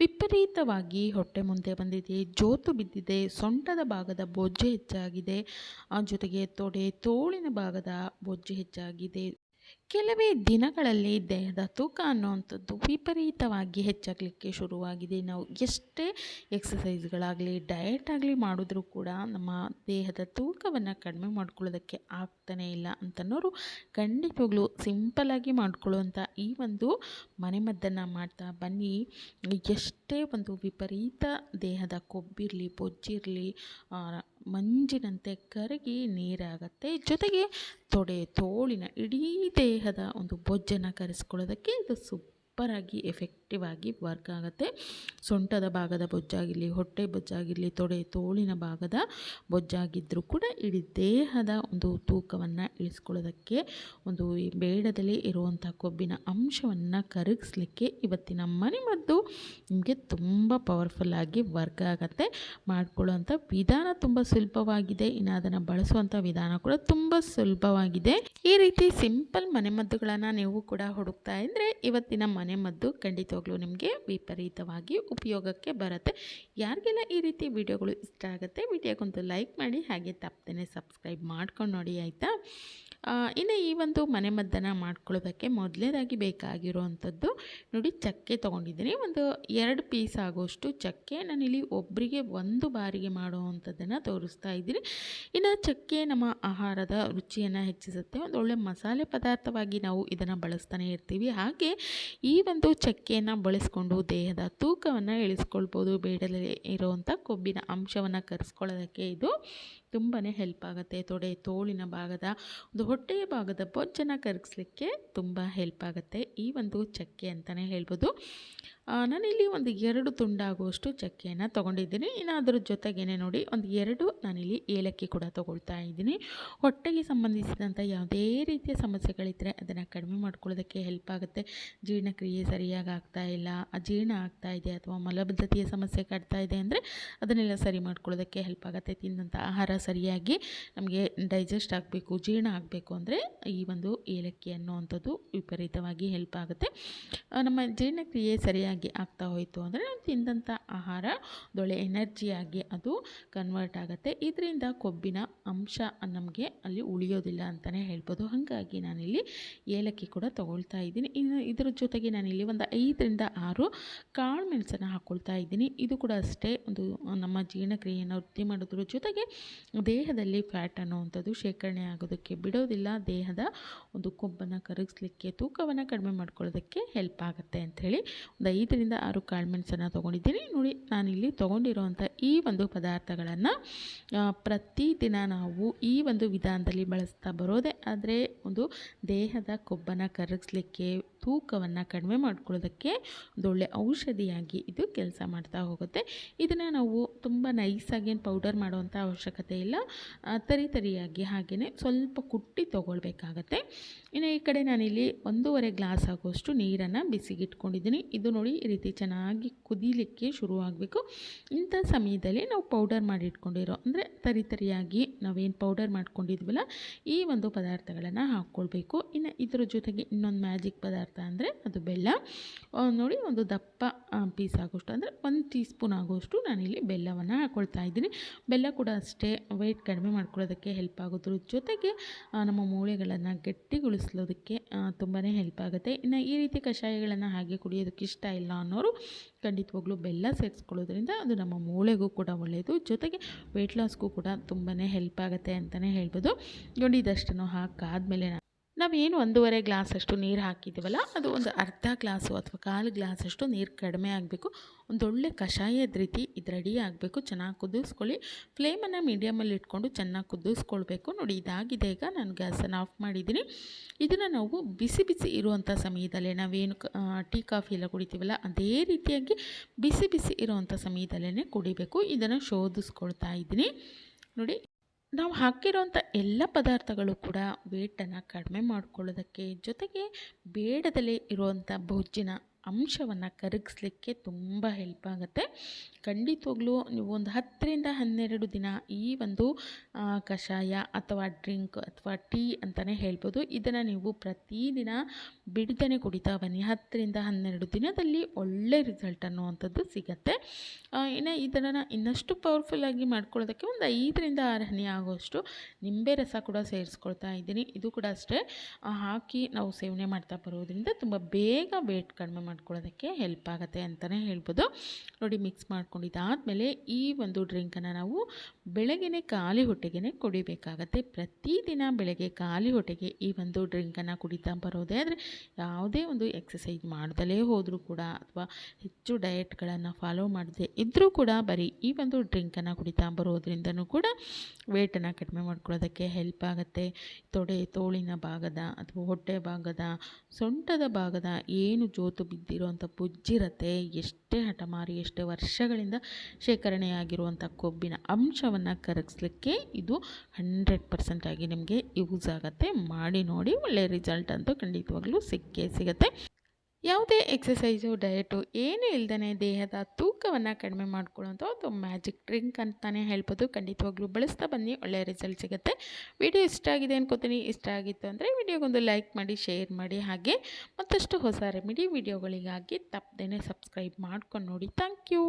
ವಿಪರೀತವಾಗಿ ಹೊಟ್ಟೆ ಮುಂದೆ ಬಂದಿದೆ, ಜೋತು ಬಿದ್ದಿದೆ, ಸೊಂಟದ ಭಾಗದ ಬೊಜ್ಜು ಹೆಚ್ಚಾಗಿದೆ. ಜೊತೆಗೆ ತೊಡೆ, ತೋಳಿನ ಭಾಗದ ಬೊಜ್ಜು ಹೆಚ್ಚಾಗಿದೆ. ಕೆಲವೇ ದಿನಗಳಲ್ಲಿ ದೇಹದ ತೂಕ ಅನ್ನುವಂಥದ್ದು ವಿಪರೀತವಾಗಿ ಹೆಚ್ಚಾಗಲಿಕ್ಕೆ ಶುರುವಾಗಿದೆ. ನಾವು ಎಷ್ಟೇ ಎಕ್ಸಸೈಸ್ಗಳಾಗಲಿ ಡಯಟ್ ಆಗಲಿ ಮಾಡಿದ್ರೂ ಕೂಡ ನಮ್ಮ ದೇಹದ ತೂಕವನ್ನು ಕಡಿಮೆ ಮಾಡ್ಕೊಳ್ಳೋದಕ್ಕೆ ಆಗ್ತಾನೇ ಇಲ್ಲ ಅಂತನೋರು ಖಂಡಿತವಾಗ್ಲೂ ಸಿಂಪಲಾಗಿ ಮಾಡ್ಕೊಳ್ಳುವಂಥ ಈ ಒಂದು ಮನೆಮದ್ದನ್ನು ಮಾಡ್ತಾ ಬನ್ನಿ. ಎಷ್ಟೇ ಒಂದು ವಿಪರೀತ ದೇಹದ ಕೊಬ್ಬಿರಲಿ, ಬೊಜ್ಜಿರಲಿ ಮಂಜಿನಂತೆ ಕರಗಿ ನೀರಾಗತ್ತೆ. ಜೊತೆಗೆ ತೊಡೆ ತೋಳಿನ ಇಡೀ ದೇಹದ ಒಂದು ಬೊಜ್ಜನ್ನು ಕರೆಸ್ಕೊಳ್ಳೋದಕ್ಕೆ ಇದು ಸೂಪರಾಗಿ ಎಫೆಕ್ಟಿವ್ ಆಗಿ ವರ್ಕ್ ಆಗುತ್ತೆ. ಸೊಂಟದ ಭಾಗದ ಬೊಜ್ಜಾಗಿರಲಿ, ಹೊಟ್ಟೆ ಬೊಜ್ಜಾಗಿರಲಿ, ತೊಡೆ, ತೋಳಿನ ಭಾಗದ ಬೊಜ್ಜಾಗಿದ್ದರೂ ಕೂಡ ಇಡೀ ದೇಹದ ಒಂದು ತೂಕವನ್ನು ಇಳಿಸ್ಕೊಳ್ಳೋದಕ್ಕೆ, ಒಂದು ಬೇಡದಲ್ಲಿ ಇರುವಂಥ ಕೊಬ್ಬಿನ ಅಂಶವನ್ನು ಕರಗಿಸ್ಲಿಕ್ಕೆ ಇವತ್ತಿನ ಮನೆಮದ್ದು ನಿಮಗೆ ತುಂಬ ಪವರ್ಫುಲ್ಲಾಗಿ ವರ್ಕ್ ಆಗುತ್ತೆ. ಮಾಡಿಕೊಳ್ಳುವಂಥ ವಿಧಾನ ತುಂಬ ಸುಲಭವಾಗಿದೆ. ಇನ್ನು ಅದನ್ನು ಬಳಸುವಂಥ ವಿಧಾನ ಕೂಡ ತುಂಬ ಸುಲಭವಾಗಿದೆ. ಈ ರೀತಿ ಸಿಂಪಲ್ ಮನೆಮದ್ದುಗಳನ್ನು ನೀವು ಕೂಡ ಹುಡುಕ್ತಾ ಇದ್ದರೆ ಇವತ್ತಿನ ಮನೆಮದ್ದು ಖಂಡಿತವಾಗ್ಲೂ ನಿಮಗೆ ವಿಪರೀತವಾಗಿ ಉಪಯೋಗಕ್ಕೆ ಬರುತ್ತೆ. ಯಾರಿಗೆಲ್ಲ ಈ ರೀತಿ ವಿಡಿಯೋಗಳು ಇಷ್ಟ ಆಗುತ್ತೆ, ವಿಡಿಯೋಗೊಂದು ಲೈಕ್ ಮಾಡಿ, ಹಾಗೆ ತಪ್ಪದೇ ಸಬ್ಸ್ಕ್ರೈಬ್ ಮಾಡ್ಕೊಂಡು ನೋಡಿ, ಆಯಿತಾ? ಇನ್ನು ಈ ಒಂದು ಮನೆಮದ್ದನ್ನು ಮಾಡ್ಕೊಳ್ಳೋದಕ್ಕೆ ಮೊದಲನೇದಾಗಿ ಬೇಕಾಗಿರುವಂಥದ್ದು ನೋಡಿ ಚಕ್ಕೆ ತೊಗೊಂಡಿದ್ದೀನಿ. ಒಂದು ಎರಡು ಪೀಸ್ ಆಗೋಷ್ಟು ಚಕ್ಕೆ ನಾನಿಲ್ಲಿ ಒಬ್ಬರಿಗೆ ಒಂದು ಬಾರಿಗೆ ಮಾಡುವಂಥದ್ದನ್ನು ತೋರಿಸ್ತಾ ಇದ್ದೀನಿ. ಇನ್ನು ಚಕ್ಕೆ ನಮ್ಮ ಆಹಾರದ ರುಚಿಯನ್ನು ಹೆಚ್ಚಿಸುತ್ತೆ. ಒಂದು ಒಳ್ಳೆ ಮಸಾಲೆ ಪದಾರ್ಥವಾಗಿ ನಾವು ಇದನ್ನು ಬಳಸ್ತಾನೆ ಇರ್ತೀವಿ. ಹಾಗೆ ಈ ಒಂದು ಚಕ್ಕೆಯನ್ನು ಬಳಸ್ಕೊಂಡು ದೇಹದ ತೂಕವನ್ನು ಇಳಿಸ್ಕೊಳ್ಬೋದು ಬೇಡಲೇ ಇರುವಂಥ ಕೊಬ್ಬಿನ ಅಂಶವನ್ನು ಕರೆಸ್ಕೊಳ್ಳೋದಕ್ಕೆ ಇದು ತುಂಬಾ ಹೆಲ್ಪ್ ಆಗುತ್ತೆ. ತೊಡೆ ತೋಳಿನ ಭಾಗದ ಒಂದು ಹೊಟ್ಟೆಯ ಭಾಗದ ಬೊಜ್ಜನ್ನು ಕರಗಿಸ್ಲಿಕ್ಕೆ ತುಂಬ ಹೆಲ್ಪ್ ಆಗುತ್ತೆ. ಈ ಒಂದು ಚಕ್ಕೆ ಅಂತಲೇ ಹೇಳ್ಬೋದು. ನಾನಿಲ್ಲಿ ಒಂದು ಎರಡು ತುಂಡಾಗುವಷ್ಟು ಚಕ್ಕೆಯನ್ನು ತೊಗೊಂಡಿದ್ದೀನಿ. ಇನ್ನು ಅದರ ಜೊತೆಗೇ ನೋಡಿ, ಒಂದು ಎರಡು ನಾನಿಲ್ಲಿ ಏಲಕ್ಕಿ ಕೂಡ ತೊಗೊಳ್ತಾ ಇದ್ದೀನಿ. ಹೊಟ್ಟೆಗೆ ಸಂಬಂಧಿಸಿದಂಥ ಯಾವುದೇ ರೀತಿಯ ಸಮಸ್ಯೆಗಳಿದ್ದರೆ ಅದನ್ನು ಕಡಿಮೆ ಮಾಡ್ಕೊಳ್ಳೋದಕ್ಕೆ ಹೆಲ್ಪ್ ಆಗುತ್ತೆ. ಜೀರ್ಣಕ್ರಿಯೆ ಸರಿಯಾಗಿ ಆಗ್ತಾ ಇಲ್ಲ, ಅಜೀರ್ಣ ಆಗ್ತಾ ಇದೆ ಅಥವಾ ಮಲಬದ್ಧತೆಯ ಸಮಸ್ಯೆ ಕಾಡ್ತಾ ಇದೆ ಅಂದರೆ ಅದನ್ನೆಲ್ಲ ಸರಿ ಮಾಡ್ಕೊಳ್ಳೋದಕ್ಕೆ ಹೆಲ್ಪ್ ಆಗುತ್ತೆ. ತಿಂದಂಥ ಆಹಾರ ಸರಿಯಾಗಿ ನಮಗೆ ಡೈಜೆಸ್ಟ್ ಆಗಬೇಕು, ಜೀರ್ಣ ಆಗಬೇಕು ಅಂದರೆ ಈ ಒಂದು ಏಲಕ್ಕಿ ಅನ್ನೋವಂಥದ್ದು ವಿಪರೀತವಾಗಿ ಹೆಲ್ಪ್ ಆಗುತ್ತೆ. ನಮ್ಮ ಜೀರ್ಣಕ್ರಿಯೆ ಸರಿಯಾಗಿ ಆಗ್ತಾ ಹೋಯಿತು ಅಂದರೆ ನಾವು ತಿಂದಂಥ ಆಹಾರ, ದೊಳೆ ಎನರ್ಜಿಯಾಗಿ ಅದು ಕನ್ವರ್ಟ್ ಆಗುತ್ತೆ. ಇದರಿಂದ ಕೊಬ್ಬಿನ ಅಂಶ ನಮಗೆ ಅಲ್ಲಿ ಉಳಿಯೋದಿಲ್ಲ ಅಂತಲೇ ಹೇಳ್ಬೋದು. ಹಾಗಾಗಿ ನಾನಿಲ್ಲಿ ಏಲಕ್ಕಿ ಕೂಡ ತೊಗೊಳ್ತಾ ಇದ್ದೀನಿ. ಇನ್ನು ಇದರ ಜೊತೆಗೆ ನಾನಿಲ್ಲಿ ಒಂದು ಐದರಿಂದ ಆರು ಕಾಳು ಮೆಣಸನ್ನು ಹಾಕ್ಕೊಳ್ತಾ ಇದ್ದೀನಿ. ಇದು ಕೂಡ ಅಷ್ಟೇ ಒಂದು ನಮ್ಮ ಜೀರ್ಣಕ್ರಿಯೆಯನ್ನು ವೃದ್ಧಿ ಮಾಡೋದ್ರ ಜೊತೆಗೆ ದೇಹದಲ್ಲಿ ಫ್ಯಾಟ್ ಅನ್ನುವಂಥದ್ದು ಶೇಖರಣೆ ಆಗೋದಕ್ಕೆ ಬಿಡೋದಿಲ್ಲ. ದೇಹದ ಒಂದು ಕೊಬ್ಬನ್ನು ಕರಗಿಸ್ಲಿಕ್ಕೆ, ತೂಕವನ್ನು ಕಡಿಮೆ ಮಾಡ್ಕೊಳ್ಳೋದಕ್ಕೆ ಹೆಲ್ಪ್ ಆಗುತ್ತೆ ಅಂಥೇಳಿ ಒಂದು ಐದರಿಂದ ಆರು ಕಾಳುಮೆಣಸನ್ನು ತೊಗೊಂಡಿದ್ದೀನಿ. ನೋಡಿ, ನಾನಿಲ್ಲಿ ತೊಗೊಂಡಿರೋವಂಥ ಈ ಒಂದು ಪದಾರ್ಥಗಳನ್ನು ಪ್ರತಿದಿನ ನಾವು ಈ ಒಂದು ವಿಧಾನದಲ್ಲಿ ಬಳಸ್ತಾ ಬರೋದೇ ಆದರೆ ಒಂದು ದೇಹದ ಕೊಬ್ಬನ್ನು ಕರಗಿಸ್ಲಿಕ್ಕೆ ತೂಕವನ್ನು ಕಡಿಮೆ ಮಾಡ್ಕೊಳ್ಳೋದಕ್ಕೆ ಒಳ್ಳೆ ಔಷಧಿಯಾಗಿ ಇದು ಕೆಲಸ ಮಾಡ್ತಾ ಹೋಗುತ್ತೆ. ಇದನ್ನು ನಾವು ತುಂಬ ನೈಸಾಗಿ ಏನು ಪೌಡರ್ ಮಾಡುವಂಥ ಅವಶ್ಯಕತೆ ಇಲ್ಲ. ತರಿ ತರಿಯಾಗಿ ಹಾಗೆಯೇ ಸ್ವಲ್ಪ ಕುಟ್ಟಿ ತೊಗೊಳ್ಬೇಕಾಗತ್ತೆ. ಇನ್ನು ಈ ಕಡೆ ನಾನಿಲ್ಲಿ ಒಂದೂವರೆ ಗ್ಲಾಸ್ ಆಗುವಷ್ಟು ನೀರನ್ನು ಬಿಸಿಗಿಟ್ಕೊಂಡಿದ್ದೀನಿ. ಇದು ನೋಡಿ ಈ ರೀತಿ ಚೆನ್ನಾಗಿ ಕುದೀಲಿಕ್ಕೆ ಶುರುವಾಗಬೇಕು. ಇಂಥ ಸಮಯದಲ್ಲಿ ನಾವು ಪೌಡರ್ ಮಾಡಿ ಇಟ್ಕೊಂಡಿರೋ, ಅಂದರೆ ತರಿ ತರಿಯಾಗಿ ನಾವೇನು ಪೌಡರ್ ಮಾಡ್ಕೊಂಡಿದ್ವಲ್ಲ, ಈ ಒಂದು ಪದಾರ್ಥಗಳನ್ನು ಹಾಕ್ಕೊಳ್ಬೇಕು. ಇನ್ನು ಇದರ ಜೊತೆಗೆ ಇನ್ನೊಂದು ಮ್ಯಾಜಿಕ್ ಪದಾರ್ಥ ಅಂದರೆ ಅದು ಬೆಲ್ಲ. ನೋಡಿ ಒಂದು ದಪ್ಪ ಪೀಸ್ ಆಗೋಷ್ಟು, ಅಂದರೆ ಒಂದು ಟೀ ಸ್ಪೂನ್ ಆಗೋಷ್ಟು ನಾನಿಲ್ಲಿ ಬೆಲ್ಲವನ್ನು ಹಾಕ್ಕೊಳ್ತಾ ಇದ್ದೀನಿ. ಬೆಲ್ಲ ಕೂಡ ಅಷ್ಟೇ ವೆಯ್ಟ್ ಕಡಿಮೆ ಮಾಡ್ಕೊಳ್ಳೋದಕ್ಕೆ ಹೆಲ್ಪ್ ಆಗೋದ್ರ ಜೊತೆಗೆ ನಮ್ಮ ಮೂಳೆಗಳನ್ನು ಗಟ್ಟಿಗೊಳಿಸೋದಕ್ಕೆ ತುಂಬಾ ಹೆಲ್ಪ್ ಆಗುತ್ತೆ. ಇನ್ನು ಈ ರೀತಿ ಕಷಾಯಗಳನ್ನು ಹಾಗೆ ಕುಡಿಯೋದಕ್ಕೆ ಇಷ್ಟ ಇಲ್ಲ ಅನ್ನೋರು ಖಂಡಿತವಾಗ್ಲೂ ಬೆಲ್ಲ ಸೇರಿಸ್ಕೊಳ್ಳೋದ್ರಿಂದ ಅದು ನಮ್ಮ ಮೂಳೆಗೂ ಕೂಡ ಒಳ್ಳೆಯದು ಜೊತೆಗೆ ವೆಯ್ಟ್ ಲಾಸ್ಗೂ ಕೂಡ ತುಂಬಾ ಹೆಲ್ಪ್ ಆಗುತ್ತೆ ಅಂತಲೇ ಹೇಳ್ಬೋದು. ನೋಡಿ, ಇದಷ್ಟನ್ನು ಹಾಕಾದ್ಮೇಲೆ ನಾವೇನು ಒಂದೂವರೆ ಗ್ಲಾಸಷ್ಟು ನೀರು ಹಾಕಿದ್ದೀವಲ್ಲ, ಅದು ಒಂದು ಅರ್ಧ ಗ್ಲಾಸು ಅಥವಾ ಕಾಲು ಗ್ಲಾಸಷ್ಟು ನೀರು ಕಡಿಮೆ ಆಗಬೇಕು. ಒಂದೊಳ್ಳೆ ಕಷಾಯದ ರೀತಿ ಇದು ರೆಡಿ ಆಗಬೇಕು. ಚೆನ್ನಾಗಿ ಕುದಿಸ್ಕೊಳ್ಳಿ. ಫ್ಲೇಮನ್ನು ಮೀಡಿಯಮಲ್ಲಿ ಇಟ್ಕೊಂಡು ಚೆನ್ನಾಗಿ ಕುದಿಸ್ಕೊಳ್ಬೇಕು. ನೋಡಿ, ಇದಾಗಿದೆ ಈಗ. ನಾನು ಗ್ಯಾಸನ್ನು ಆಫ್ ಮಾಡಿದ್ದೀನಿ. ಇದನ್ನು ನಾವು ಬಿಸಿ ಬಿಸಿ ಇರುವಂಥ ಸಮಯದಲ್ಲೇ ನಾವೇನು ಟೀ, ಕಾಫಿ ಎಲ್ಲ ಕುಡಿತೀವಲ್ಲ, ಅದೇ ರೀತಿಯಾಗಿ ಬಿಸಿ ಬಿಸಿ ಇರುವಂಥ ಸಮಯದಲ್ಲೇ ಕುಡಿಬೇಕು. ಇದನ್ನು ಶೋಧಿಸ್ಕೊಳ್ತಾ ಇದ್ದೀನಿ. ನೋಡಿ ನಾವು ಹಾಕಿರೋಂಥ ಎಲ್ಲ ಪದಾರ್ಥಗಳು ಕೂಡ ವೇಟನ್ನು ಕಡಿಮೆ ಮಾಡ್ಕೊಳ್ಳೋದಕ್ಕೆ ಜೊತೆಗೆ ಬೇಡದಲ್ಲೇ ಇರುವಂಥ ಬೊಜ್ಜಿನ ಅಂಶವನ್ನು ಕರಗಿಸ್ಲಿಕ್ಕೆ ತುಂಬ ಹೆಲ್ಪ್ ಆಗುತ್ತೆ. ಖಂಡಿತವಾಗ್ಲೂ ನೀವು ಒಂದು ಹತ್ತರಿಂದ ಹನ್ನೆರಡು ದಿನ ಈ ಒಂದು ಕಷಾಯ ಅಥವಾ ಡ್ರಿಂಕ್ ಅಥವಾ ಟೀ ಅಂತಲೇ ಹೇಳ್ಬೋದು. ಇದನ್ನು ನೀವು ಪ್ರತಿದಿನ ಬಿಡದೇ ಕುಡಿತಾ ಬನ್ನಿ. ಹತ್ತರಿಂದ ಹನ್ನೆರಡು ದಿನದಲ್ಲಿ ಒಳ್ಳೆ ರಿಸಲ್ಟ್ ಅನ್ನುವಂಥದ್ದು ಸಿಗತ್ತೆ. ಇನ್ನು ಇದನ್ನು ಇನ್ನಷ್ಟು ಪವರ್ಫುಲ್ಲಾಗಿ ಮಾಡ್ಕೊಳ್ಳೋದಕ್ಕೆ ಒಂದು ಐದರಿಂದ ಆರು ಹನಿ ಆಗೋಷ್ಟು ನಿಂಬೆ ರಸ ಕೂಡ ಸೇರಿಸ್ಕೊಳ್ತಾ ಇದ್ದೀನಿ. ಇದು ಕೂಡ ಅಷ್ಟೇ. ಹಾಕಿ ನಾವು ಸೇವನೆ ಮಾಡ್ತಾ ಬರೋದ್ರಿಂದ ತುಂಬ ಬೇಗ ವೇಟ್ ಕಡಿಮೆ ಮಾಡ್ಕೊಳ್ಳೋದಕ್ಕೆ ಹೆಲ್ಪ್ ಆಗುತ್ತೆ ಅಂತಲೇ ಹೇಳ್ಬೋದು. ನೋಡಿ ಮಿಕ್ಸ್ ಮಾಡ್ಕೊಂಡಿದ್ದಾದಮೇಲೆ ಈ ಒಂದು ಡ್ರಿಂಕನ್ನು ನಾವು ಬೆಳಗ್ಗೆ ಖಾಲಿ ಹೊಟ್ಟೆಗೆ ಕುಡಿಬೇಕಾಗತ್ತೆ. ಪ್ರತಿದಿನ ಬೆಳಗ್ಗೆ ಖಾಲಿ ಹೊಟ್ಟೆಗೆ ಈ ಒಂದು ಡ್ರಿಂಕನ್ನು ಕುಡಿತಾ ಬರೋದೇ ಆದರೆ ಯಾವುದೇ ಒಂದು ಎಕ್ಸಸೈಸ್ ಮಾಡ್ದಲೇ ಹೋದರೂ ಕೂಡ ಅಥವಾ ಹೆಚ್ಚು ಡಯೆಟ್ಗಳನ್ನು ಫಾಲೋ ಮಾಡದೆ ಇದ್ದರೂ ಕೂಡ ಬರೀ ಈ ಒಂದು ಡ್ರಿಂಕನ್ನು ಕುಡಿತಾ ಬರೋದ್ರಿಂದನೂ ಕೂಡ ವೇಟನ್ನು ಕಡಿಮೆ ಮಾಡ್ಕೊಳ್ಳೋದಕ್ಕೆ ಹೆಲ್ಪ್ ಆಗುತ್ತೆ. ತೊಡೆ, ತೋಳಿನ ಭಾಗದ ಅಥವಾ ಹೊಟ್ಟೆ ಭಾಗದ, ಸೊಂಟದ ಭಾಗದ ಏನು ಜೋತು ಬಿದ್ದಿರೋವಂಥ ಬುಜ್ಜಿರತೆ, ಎಷ್ಟೇ ಹಠಮಾರಿ, ಎಷ್ಟೇ ವರ್ಷಗಳಿಂದ ಶೇಖರಣೆಯಾಗಿರುವಂಥ ಕೊಬ್ಬಿನ ಅಂಶವನ್ನು ಕರಗಿಸ್ಲಿಕ್ಕೆ ಇದು ಹಂಡ್ರೆಡ್ ಪರ್ಸೆಂಟಾಗಿ ನಿಮಗೆ ಯೂಸ್ ಆಗುತ್ತೆ. ಮಾಡಿ ನೋಡಿ ಒಳ್ಳೆಯ ರಿಸಲ್ಟ್ ಅಂತೂ ಖಂಡಿತವಾಗ್ಲೂ ಸಿಕ್ಕೇ ಸಿಗುತ್ತೆ. ಯಾವುದೇ ಎಕ್ಸಸೈಸು ಡಯಟು ಏನೂ ಇಲ್ದೇ ದೇಹದ ತೂಕವನ್ನು ಕಡಿಮೆ ಮಾಡ್ಕೊಳ್ಳೋಂಥ ಒಂದು ಮ್ಯಾಜಿಕ್ ಡ್ರಿಂಕ್ ಅಂತಲೇ ಹೇಳ್ಬೋದು. ಖಂಡಿತವಾಗ್ಲೂ ಬಳಸ್ತಾ ಬನ್ನಿ ಒಳ್ಳೆಯ ರಿಸಲ್ಟ್ ಸಿಗುತ್ತೆ. ವಿಡಿಯೋ ಇಷ್ಟ ಆಗಿದೆ ಅನ್ಕೋತೀನಿ. ಇಷ್ಟ ಆಗಿತ್ತು ಅಂದರೆ ವಿಡಿಯೋಗೊಂದು ಲೈಕ್ ಮಾಡಿ ಶೇರ್ ಮಾಡಿ. ಹಾಗೆ ಮತ್ತಷ್ಟು ಹೊಸ ರೆಮಿಡಿ ವಿಡಿಯೋಗಳಿಗಾಗಿ ತಪ್ಪದೇ ಸಬ್ಸ್ಕ್ರೈಬ್ ಮಾಡ್ಕೊಂಡು ನೋಡಿ. Thank you